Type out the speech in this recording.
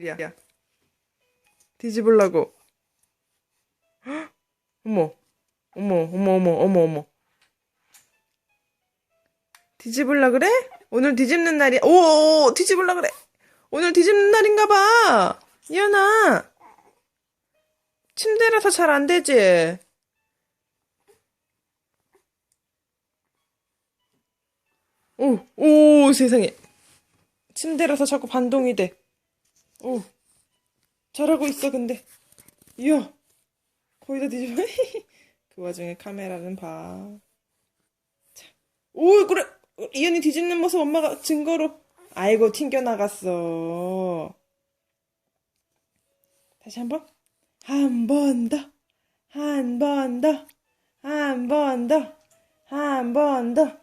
말이야. 뒤집으려고. 헉, 어머, 어머, 어머, 어머, 어머, 어머. 뒤집을라 그래? 오늘 뒤집는 날이야. 오, 오, 뒤집을라 그래. 오늘 뒤집는 날인가 봐. 이현아. 침대라서 잘 안 되지? 오, 오, 세상에. 침대라서 자꾸 반동이 돼. 오, 잘하고 있어, 근데. 이야, 거의 다 뒤집어. 그 와중에 카메라는 봐. 자, 오, 그래. 이현이 뒤집는 모습 엄마가 증거로. 아이고, 튕겨나갔어. 다시 한 번. 한 번 더. 한 번 더. 한 번 더. 한 번 더.